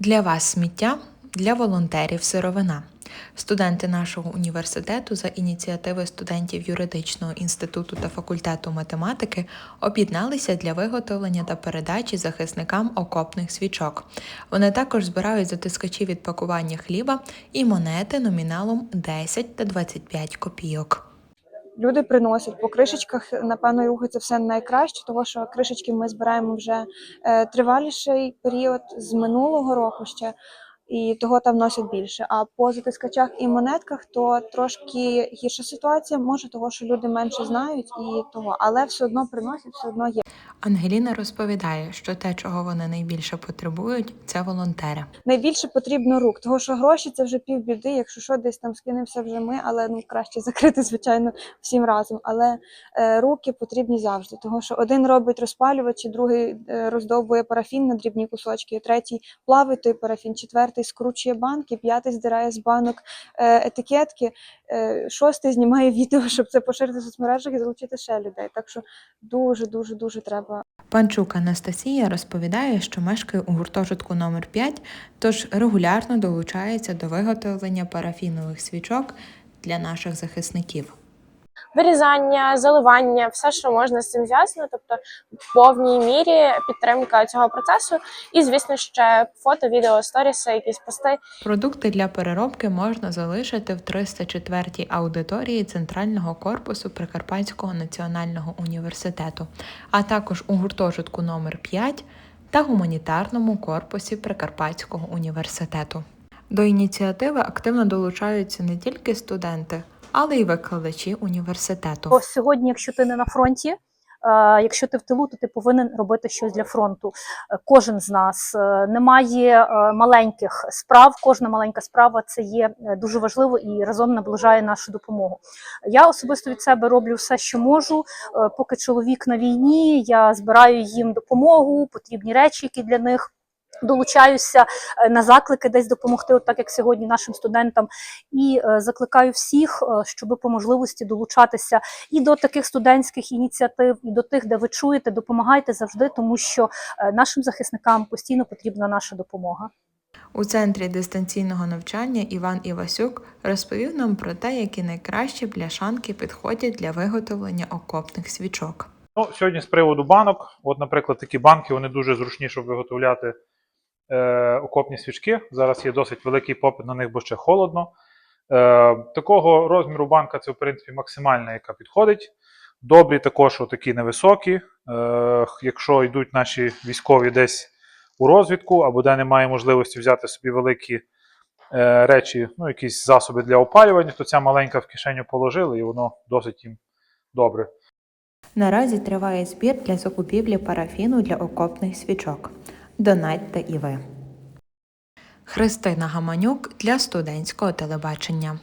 Для вас сміття, для волонтерів сировина. Студенти нашого університету за ініціативи студентів юридичного інституту та факультету математики об'єдналися для виготовлення та передачі захисникам окопних свічок. Вони також збирають затискачі від пакування хліба і монети номіналом 10 та 25 копійок. Люди приносять. По кришечках, напевно, рухається все найкраще, тому що кришечки ми збираємо вже е, триваліший період з минулого року ще, і того там носять більше. А по затискачах і монетках то трошки гірша ситуація, може того, що люди менше знають і того, але все одно приносять, все одно є. Ангеліна розповідає, що те, чого вони найбільше потребують, це волонтери. Найбільше потрібно рук, того що гроші це вже півбіди. Якщо що, десь там скинемося вже ми, але ну краще закрити, звичайно, всім разом. Але е, руки потрібні завжди, того що один робить розпалювачі, другий е, роздовбує парафін на дрібні кусочки, третій плавить той парафін, четвертий скручує банки, п'ятий здирає з банок е, етикетки, е, шостий знімає відео, щоб це поширити в соцмережах і залучити ще людей. Так що дуже, дуже, дуже треба Панчук Анастасія розповідає, що мешкає у гуртожитку номер 5 тож регулярно долучається до виготовлення парафінових свічок для наших захисників. Вирізання, заливання, все, що можна з цим зв'язано, тобто в повній мірі підтримка цього процесу. І, звісно, ще фото, відео, сторіси, якісь пости. Продукти для переробки можна залишити в 304-й аудиторії Центрального корпусу Прикарпатського національного університету, а також у гуртожитку номер 5 та гуманітарному корпусі Прикарпатського університету. До ініціативи активно долучаються не тільки студенти, але й викладачі університету. Бо сьогодні, якщо ти не на фронті, е, якщо ти в тилу, то ти повинен робити щось для фронту. Е, Кожен з нас Е, немає маленьких справ. Кожна маленька справа це є дуже важливо і разом наближає нашу допомогу. Я особисто від себе роблю все, що можу. Поки чоловік на війні, я збираю їм допомогу, потрібні речі, які для них. Долучаюся е, на заклики десь допомогти, от так як сьогодні нашим студентам, і е, закликаю всіх, е, щоб по можливості долучатися і до таких студентських ініціатив, і до тих, де ви чуєте, допомагайте завжди, тому що нашим захисникам постійно потрібна наша допомога. У центрі дистанційного навчання Іван Івасюк розповів нам про те, які найкращі бляшанки підходять для виготовлення окопних свічок. Ну, сьогодні з приводу банок. От, наприклад, такі банки вони дуже зручні, щоб виготовляти е, окопні свічки. Зараз є досить великий попит на них, бо ще холодно. Е, такого розміру банка це, в принципі, максимальна, яка підходить. Добрі також такі невисокі. Е, якщо йдуть наші військові десь у розвідку, або де немає можливості взяти собі великі речі, ну, якісь засоби для опалювання, то ця маленька в кишеню положили, і воно досить їм добре. Наразі триває збір для закупівлі парафіну для окопних свічок. Донатьте і ви. Христина Гаманюк для студентського телебачення.